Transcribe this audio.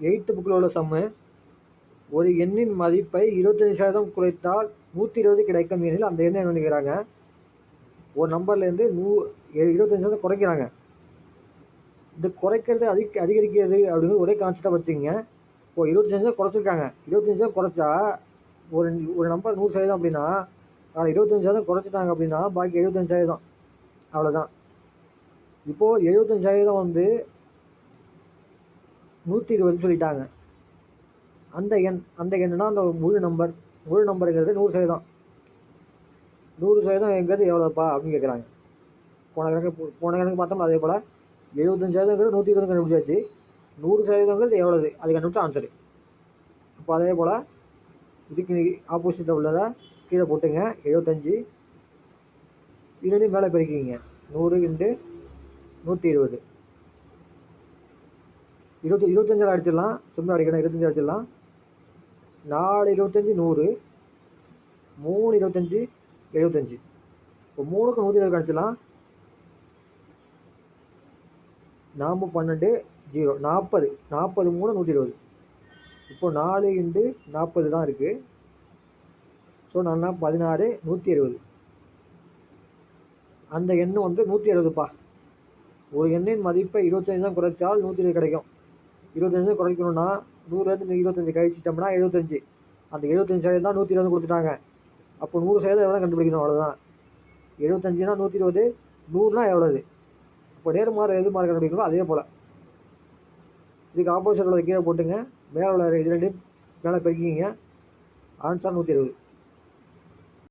Eighth புக்கில் உள்ள சம்மு ஒரு எண்ணின் மதிப்பை இருபத்தஞ்சி சதவீதம் குறைத்தால் நூற்றி இருபது கிடைக்கும் எனில் அந்த எண்ணை என்ன நினைக்கிறாங்க ஒரு நம்பர்லேருந்து நூ இருபத்தஞ்சி சதவீதம் குறைக்கிறாங்க. இந்த குறைக்கிறது அதிக அதிகரிக்கிறது அப்படிங்கிறது ஒரே கான்செப்டாக வச்சுங்க இப்போ இருபத்தஞ்சி சதவீதம் குறைச்சிருக்காங்க. இருபத்தஞ்சி சதவீதம் குறைச்சா ஒரு ஒரு நம்பர் நூறு சதவீதம் அப்படின்னா அதில் இருபத்தஞ்சி சதவீதம் குறைச்சிட்டாங்க அப்படின்னா பாக்கி எழுபத்தஞ்சி சதவீதம். அவ்வளோதான் இப்போது எழுபத்தஞ்சி சதவீதம் வந்து நூற்றி இருபது சொல்லிட்டாங்க. அந்த எண் அந்த எண்ணுனா அந்த முழு நம்பர் முழு நம்பருங்கிறது நூறு சதவீதம். நூறு சதவீதம் எங்கிறது எவ்வளோப்பா அப்படின்னு கேட்குறாங்க போன கணக்கு போன கணக்கு பார்த்தோம்னா அதே போல் எழுபத்தஞ்சு சதவீதங்கிறது நூற்றி இருபது கண்டுபிடிச்சாச்சு. நூறு சதவீதங்கிறது எவ்வளவு? அது கண்டுபிடிச்சா ஆன்சரு இப்போ அதே போல் இதுக்கு ஆப்போசிட்டில் உள்ளதை கீழே போட்டுங்க. எழுபத்தஞ்சி. இது மேலே பெருக்கிங்க நூறு இன்ட்டு நூற்றி இருபது இருபத்தி இருபத்தஞ்சில் அடிச்சிடலாம். சிம்பிள் அடிக்கணும் இருபத்தஞ்சி அடிச்சிடலாம். நாலு இருபத்தஞ்சி நூறு. மூணு இருபத்தஞ்சி எழுபத்தஞ்சி. இப்போ மூணுக்கு நூற்றி இருபது அடிச்சிடலாம். நாம பன்னெண்டு ஜீரோ. நாற்பது நாற்பது மூணு நூற்றி இருபது. இப்போ நாலு இண்டு நாற்பது தான் இருக்குது ஸோ நான் பதினாறு நூற்றி இருபது. அந்த எண்ணு வந்து நூற்றி அறுபதுப்பா. ஒரு எண்ணின் மதிப்பை இருபத்தஞ்சு தான் குறைச்சால் நூற்றி இருபது கிடைக்கும். இருபத்தஞ்சு குறைக்கணும்னா நூறுலேருந்து இருபத்தஞ்சு கழிச்சிட்டோம்னா எழுபத்தஞ்சு. அந்த எழுபத்தஞ்சு சதவீதம் தான் நூற்றி இருபது கொடுத்துட்டாங்க. அப்போ நூறு சதவீதம் எவ்வளோ கண்டுபிடிக்கணும் அவ்வளோதான் எழுபத்தஞ்சுனா நூற்றி இருபது நூறுனா எவ்வளோது இப்போ நேர்மாறு எதிர்மாறு கண்டுபிடிக்கணும் அதே போல். இதுக்கு ஆப்போசிட் உள்ள கீழே போட்டுங்க. மேலே உள்ள இது ரெண்டு மேலே பெருக்கிங்க ஆன்சர் நூற்றி இருபது.